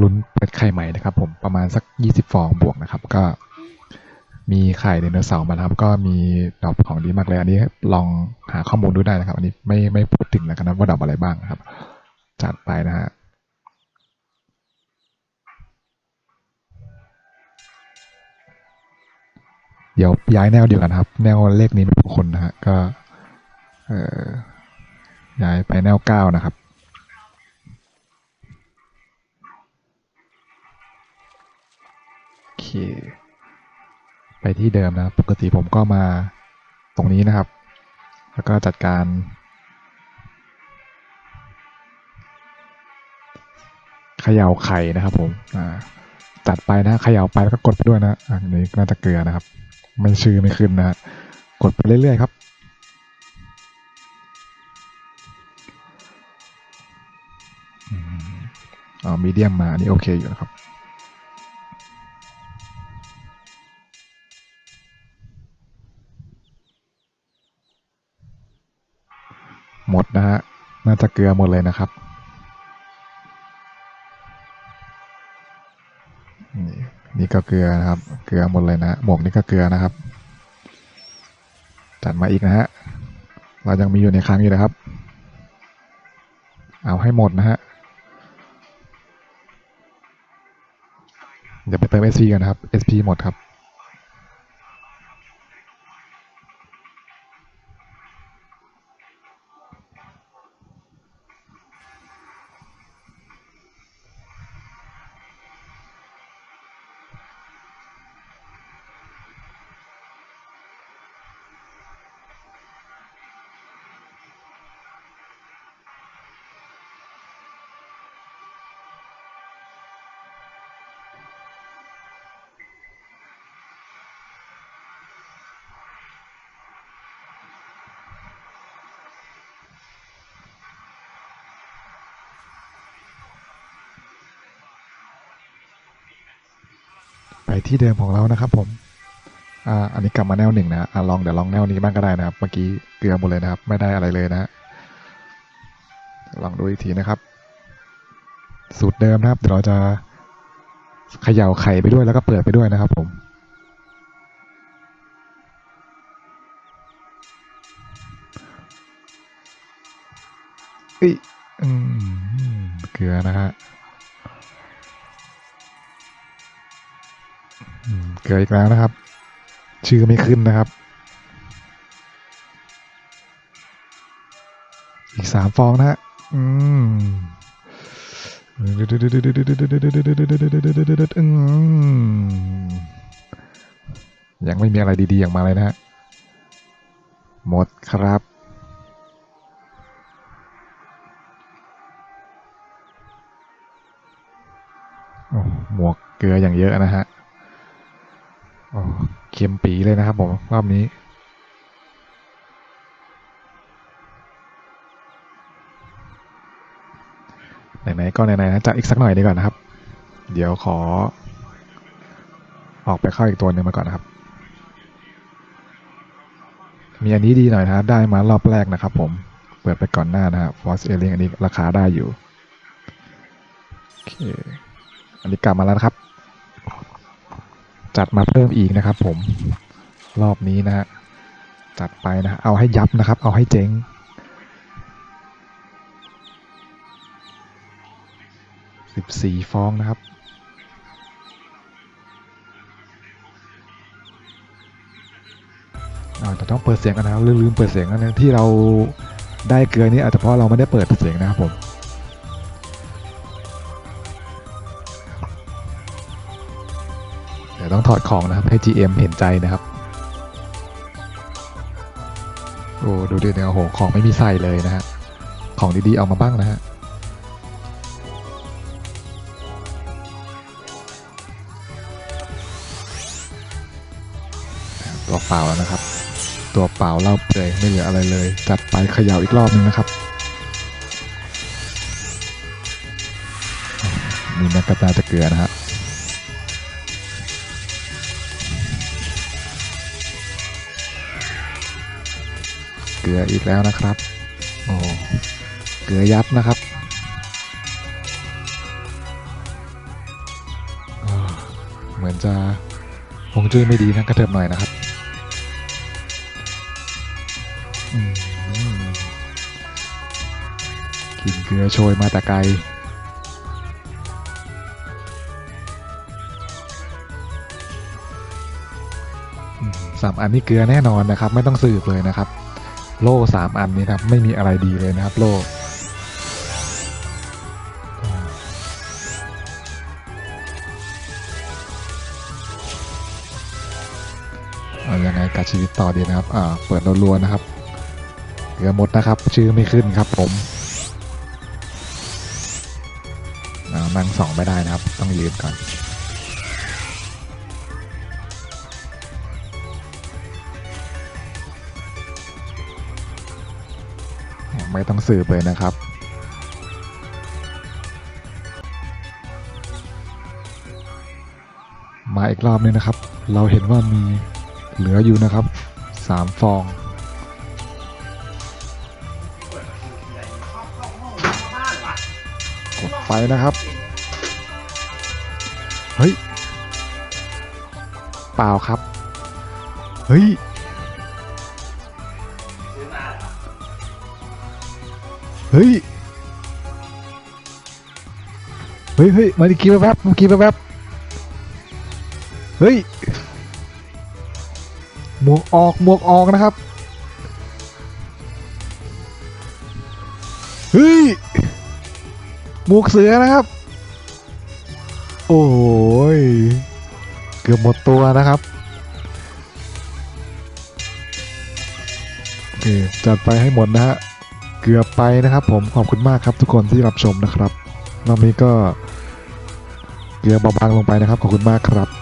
ลุ้นเปิดไข่ใหม่นะครับ ผมประมาณสัก 20 ฟองบวกนะครับ ก็มีไข่ไดโนเสาร์มาครับ ก็มีดอกของดีมากเลยอันนี้ลองหาข้อมูลดูได้นะครับ อันนี้ไม่ไม่พูดถึงแล้วกันนะว่าดอกอะไรบ้างนะครับ จัดไปนะฮะเดี๋ยวย้ายแนวเดียวกันครับ แนวเลขนี้ไม่ถูกคนนะฮะก็เอ่อย้ายไปแนวเก้านะครับ โอเค ไปที่เดิมนะปกติผมก็มาตรงนี้นะครับ แล้วก็จัดการ เขย่าไข่นะครับผมจัดไปนะเขย่าไปแล้วก็กดไปด้วยนะอันนี้น่าจะเกลือนะครับ ไม่ชื่อไม่ขึ้นนะกดไปเรื่อยๆครับอ๋อมีเดียมมาอันนี้โอเคอยู่นะครับ หมดนะฮะ น่าจะเกลือหมดเลยนะครับ นี่นี่ก็เกลือนะครับ เกลือหมดเลยนะหมวกนี่ก็เกลือนะครับ จัดมาอีกนะฮะ เรายังมีอยู่ในครั้งอยู่นะครับ เอาให้หมดนะฮะ เดี๋ยวไปเติม SP กันนะครับ SP หมดครับ ที่เดิมของเรานะครับ ผมอ่าอันนี้กลับมาแนวหนึ่งนะอ่าลองเดี๋ยวลองแนวนี้บ้างก็ได้นะครับ เมื่อกี้เกลือหมดเลยนะครับ ไม่ได้อะไรเลยนะลองดูอีกทีนะครับ สูตรเดิมนะครับ เดี๋ยวเราจะเขย่าไข่ไปด้วยแล้วก็เปิดไปด้วยนะครับ ผมเอ้ยอืมเกลือนะฮะ เกลืออีกแล้วนะครับ ชื่อไม่ขึ้นนะครับ อีกสามฟองนะฮะอืมยังไม่มีอะไรดีๆ อย่างมาเลยนะฮะ หมดครับ หมวกเกลืออย่างเยอะนะฮะ โอ้เค็มปีเลยนะครับผมรอบนี้ไหนๆก็ไหนๆนะจัดอีกสักหน่อยดีกว่านะครับ เดี๋ยวขอ ออกไปเข้าอีกตัวหนึ่งมาก่อนนะครับ มีอันนี้ดีหน่อยนะครับ ได้มารอบแรกนะครับผม เปิดไปก่อนหน้านะครับ Force a i r i n g อันนี้ราคาได้อยู่ โอเค อันนี้กลับมาแล้วนะครับ จัดมาเพิ่มอีกนะครับ ผมรอบนี้นะฮะจัดไปนะเอาให้ยับนะครับ เอาให้เจ๊งสิบสี่ฟองนะครับอาจจะต้องเปิดเสียงกันนะครับลืมเปิดเสียงกันนะที่เราได้เกลือนี่อาจจะเพราะเราไม่ได้เปิดเสียงนะครับผม ต้องถอดของนะครับ ให้ GM เห็นใจนะครับ โอ้ดูดิเนี่ยโอ้โหของไม่มีใส่เลยนะฮะ ของดีๆเอามาบ้างนะฮะตัวเปล่าแล้วนะครับ ตัวเปล่าเล่าเปลือยไม่เหลืออะไรเลย จัดไปเขย่าอีกรอบนึงนะครับนี่แมกกาตาจะเกลือนะฮะ เกลืออีกแล้วนะครับ โอ้เกลือยับนะครับเหมือนจะฮงจุ้ยไม่ดีนะกระเทิบหน่อยนะครับกินเกลือโชยมาแต่ไกลสามอันนี้เกลือแน่นอนนะครับ ไม่ต้องสืบเลยนะครับ โล่สามอันนี้ครับ ไม่มีอะไรดีเลยนะครับโล่ยังไงกับชีวิตต่อดีนะครับ อ่า เปิดรัวๆนะครับเกลือหมดนะครับ ชื่อไม่ขึ้นครับผมอ่านั่งสองไม่ได้นะครับ ต้องยืนก่อน ไม่ต้องสืบเลยนะครับ มาอีกรอบนึงนะครับ เราเห็นว่ามีเหลืออยู่นะครับสามฟอง กดไฟนะครับ เฮ้ย เปล่าครับ เฮ้ย เฮ้ย เฮ้ยเฮ้ยมาดิกี้แป๊บๆเมื่อกี้แป๊บๆเฮ้ย หมวกออกหมวกออกนะครับ เฮ้ย หมวกเสือนะครับ โอ้ย เกือบหมดตัวนะครับโอเคจัดไปให้หมดนะฮะ เกือบไปนะครับผมขอบคุณมากครับทุกคนที่รับชมนะครับ รอบนี้ก็เกือบบาบางลงไปนะครับ ขอบคุณมากครับ